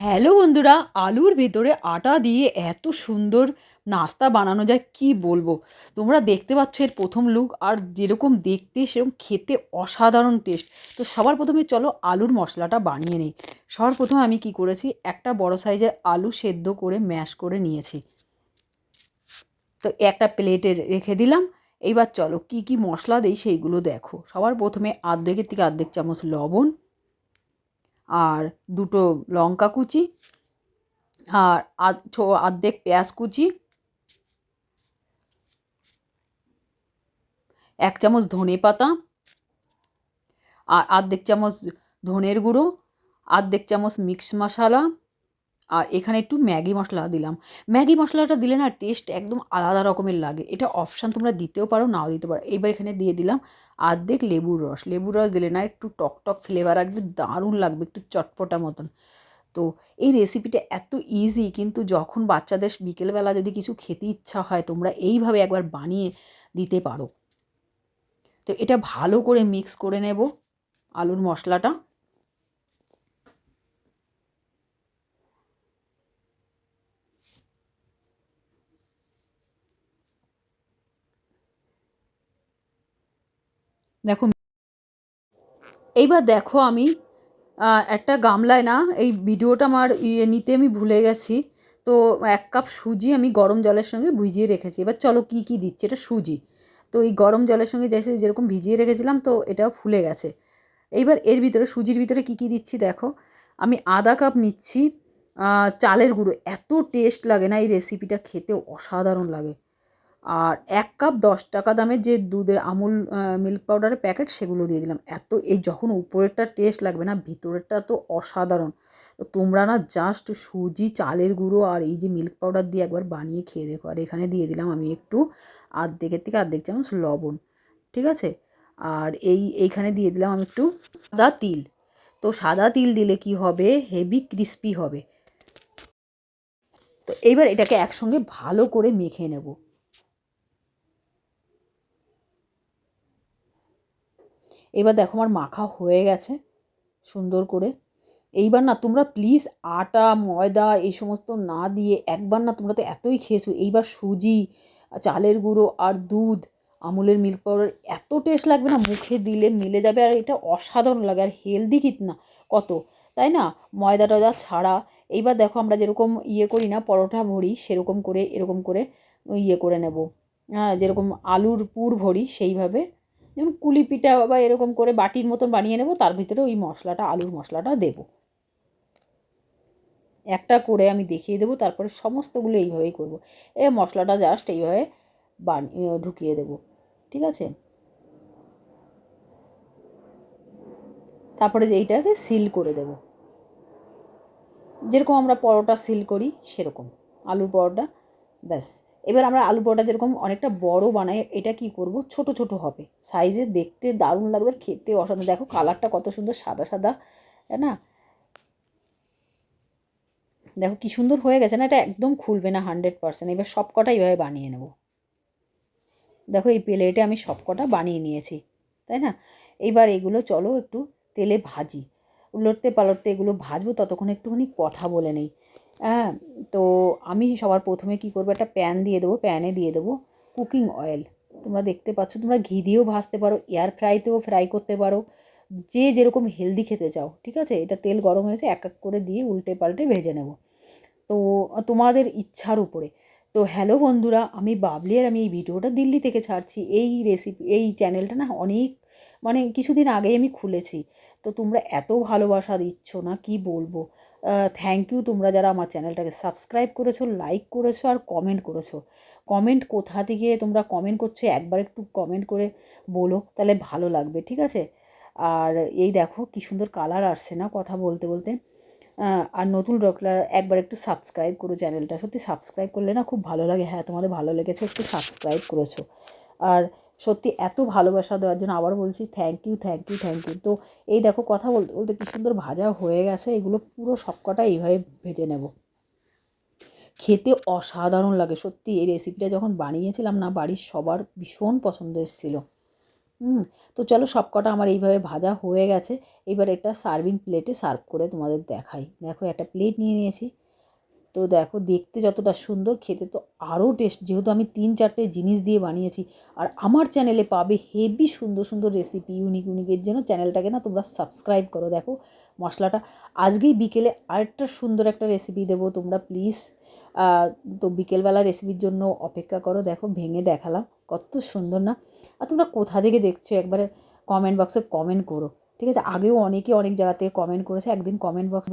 Hello বন্ধুরা, আলুর ভেতরে আটা দিয়ে এত সুন্দর নাস্তা বানানো যায়, কি বলব? তোমরা দেখতে পাচ্ছ এর প্রথম লুক আর যেরকম দেখতে, সেরকম খেতে অসাধারণ টেস্ট তো সবার প্রথমে চলো আলুর মশলাটা বানিয়ে নিই। সবার প্রথমে আমি কি করেছি, একটা বড় সাইজের আলু সেদ্ধ করে ম্যাশ করে নিয়েছি। তো একটা প্লেটে রেখে দিলাম। এইবার চলো কি কি মশলা দেই, সেইগুলো দেখো। সবার প্রথমে আর্ধেকের থেকে আর্ধেক চামচ লবণ আর দুটো লঙ্কা কুচি আর অর্ধেক পেঁয়াজ কুচি, এক চামচ ধনে পাতা আর অর্ধেক চামচ ধনের গুঁড়ো, অর্ধেক চামচ মিক্স মশলা আর এখানে একটু ম্যাগি মশলা দিলাম। ম্যাগি মশলাটা দিলে না টেস্ট একদম আলাদা রকমের লাগে। এটা অপশান তোমরা দিতেও পারো, নাও দিতে পারো। এবার এখানে দিয়ে দিলাম আর্ধেক লেবুর রস। লেবুর রস দিলে না একটু টক টক ফ্লেভার আসবে, দারুণ লাগবে, একটু চটপটা মতন। তো এই রেসিপিটা এত ইজি কিন্তু যখন বাচ্চাদের বিকেলবেলা যদি কিছু খেতে ইচ্ছা হয়, তোমরা এইভাবে একবার বানিয়ে দিতে পারো। তো এটা ভালো করে মিক্স করে নেব আলুর মশলাটা। দেখো এইবার দেখো আমি একটা গামলায় না, এই ভিডিওটা আমার ইয়ে নিতে আমি ভুলে গেছি। তো এক কাপ সুজি আমি গরম জলের সঙ্গে ভিজিয়ে রেখেছি। এবার চলো কী কী দিচ্ছি, এটা সুজি। তো এই গরম জলের সঙ্গে যে যেরকম ভিজিয়ে রেখেছিলাম, তো এটাও ফুলে গেছে। এইবার এর ভিতরে, সুজির ভিতরে কী কী দিচ্ছি দেখো। আমি আধা কাপ নিচ্ছি চালের গুঁড়ো। এত টেস্ট লাগে না এই রেসিপিটা খেতে, অসাধারণ লাগে। আর এক কাপ দশ টাকা দামের যে দুধের আমুল মিল্ক পাউডারের প্যাকেট সেগুলো দিয়ে দিলাম। এত, এই যখন উপরেরটা টেস্ট লাগবে না, ভিতরেরটা তো অসাধারণ। তো তোমরা না জাস্ট সুজি, চালের গুঁড়ো আর এই যে মিল্ক পাউডার দিয়ে একবার বানিয়ে খেয়ে দেখো। আর এখানে দিয়ে দিলাম আমি একটু আর্ধেকের থেকে আর্ধেক চামচ লবণ, ঠিক আছে? আর এই, এইখানে দিয়ে দিলাম আমি একটু সাদা তিল। তো সাদা তিল দিলে কি হবে? হেভি ক্রিস্পি হবে। তো এইবার এটাকে একসঙ্গে ভালো করে মেখে নেব। এবার দেখো আমার মাখা হয়ে গেছে, সুন্দর করে। এইবার না তোমরা প্লিজ আটা, ময়দা এই সমস্ত না দিয়ে একবার না তোমরা তো এতই খেয়েছো, এইবার সুজি, চালের গুঁড়ো আর দুধ, আমুলের মিল্ক পাউডার এত টেস্ট লাগবে না, মুখে দিলে মিলে যাবে আর এটা অসাধারণ লাগে আর হেলদি কিত না, কত। তাই না? ময়দা টয়দা ছাড়া। এইবার দেখো আমরা যেরকম ইয়ে করি না, পরোটা ভরি, সেরকম করে, এরকম করে ইয়ে করে নেব। হ্যাঁ যেরকম আলুর পুর ভরি সেইভাবে যেমন কুলি পিঠা বা এরকম করে বাটির মতন বানিয়ে নেব, তার ভিতরে ওই মশলাটা, আলুর মশলাটা দেব। একটা করে আমি দেখিয়ে দেবো, তারপরে সমস্তগুলো এইভাবেই করব। এ মশলাটা জাস্ট এইভাবে বানিয়ে ঢুকিয়ে দেব, ঠিক আছে? তারপরে যে এইটাকে সিল করে দেব। যেরকম আমরা পরোটা সিল করি, সেরকম। আলুর পরোটা, ব্যাস। এবার আমরা আলু পরোটা যেরকম অনেকটা বড় বানাই, এটা কি করব? ছোট ছোট হবে। সাইজে দেখতে দারুণ লাগবে খেতে অসাধারণ। দেখো কালারটা কত সুন্দর, সাদা সাদা না? দেখো কি সুন্দর হয়ে গেছে না, এটা একদম খুলবে না হান্ড্রেড পারসেন্ট এবার সব কটা এইভাবে বানিয়ে নেব। দেখো এই প্লেটে আমি সব কটা বানিয়ে নিয়েছি, তাই না? এইবার এগুলো চলো একটু তেলে ভাজি। উলটতে পালটতে এগুলো ভাজবো, ততক্ষণ একটুখানি কথা বলে নেই। হ্যাঁ তো আমি সবার প্রথমে কী করব? একটা প্যান দিয়ে দেবো প্যানে দিয়ে দেবো কুকিং অয়েল তোমরা দেখতে পাচ্ছ, তোমরা ঘি দিয়েও ভাজতে পারো এয়ার ফ্রাইতেও ফ্রাই করতে পারো, যে যেরকম হেলদি খেতে চাও, ঠিক আছে? এটা তেল গরম হয়েছে, এক এক করে দিয়ে উল্টে পাল্টে ভেজে নেব। তো তোমাদের ইচ্ছার উপরে। তো হ্যালো বন্ধুরা, আমি বাবলি আর আমি এই ভিডিওটা দিল্লি থেকে ছাড়ছি। এই রেসিপি এই চ্যানেলটা না অনেক মানে কিছুদিন আগেই আমি খুলেছি। তো তোমরা এত ভালোবাসা দিচ্ছ না, কি বলব? থ্যাংক ইউ তোমরা যারা আমার চ্যানেলটাকে সাবস্ক্রাইব করেছ লাইক করেছ আর কমেন্ট করেছ। কমেন্ট কোথা থেকে তোমরা কমেন্ট করছ, একবার একটু কমেন্ট করে বলো, তাহলে ভালো লাগবে, ঠিক আছে? আর এই দেখো কী সুন্দর কালার আসছে না কথা বলতে বলতে। আর নতুন লোকরা একবার একটু সাবস্ক্রাইব করো চ্যানেলটা সত্যি সাবস্ক্রাইব করলে না খুব ভালো লাগে। হ্যাঁ তোমাদের ভালো লেগেছে, একটু সাবস্ক্রাইব করেছ। আর সত্যি এত ভালোবাসা দেওয়ার জন্য আবার বলছি thank you thank you thank you তো এই দেখো কথা বলতে বলতে কী সুন্দর ভাজা হয়ে গেছে, এগুলো পুরো সবকটা এইভাবে ভেজে নেব। খেতে অসাধারণ লাগে, সত্যি এই রেসিপিটা যখন বানিয়েছিলাম না, বাড়ির সবার ভীষণ পছন্দ এসেছিল। হুম, তো চলো সব কটা আমার এইভাবে ভাজা হয়ে গেছে, এবার এটা সার্ভিং প্লেটে সার্ভ করে তোমাদের দেখাই। দেখো একটা প্লেট নিয়ে নিয়েছি তো দেখো দেখতে যতটা সুন্দর, খেতে তো আরও টেস্ট যেহেতু আমি তিন চারটে জিনিস দিয়ে বানিয়েছি আর আমার চ্যানেলে পাবে হেভি সুন্দর সুন্দর রেসিপি ইউনিক ইউনিকের জন্য চ্যানেলটাকে না তোমরা সাবস্ক্রাইব করো। দেখো মশলাটা, আজকেই বিকেলে আরেকটা সুন্দর একটা রেসিপি দেবো, তোমরা প্লিজ তো বিকেলবেলা রেসিপির জন্য অপেক্ষা করো। দেখো ভেঙে দেখালাম, কত সুন্দর না? আর তোমরা কোথা থেকে দেখছ একবারে কমেন্ট বক্সে কমেন্ট করো, ঠিক আছে? আগেও অনেকে অনেক জায়গা থেকে কমেন্ট করেছে, একদিন কমেন্ট বক্স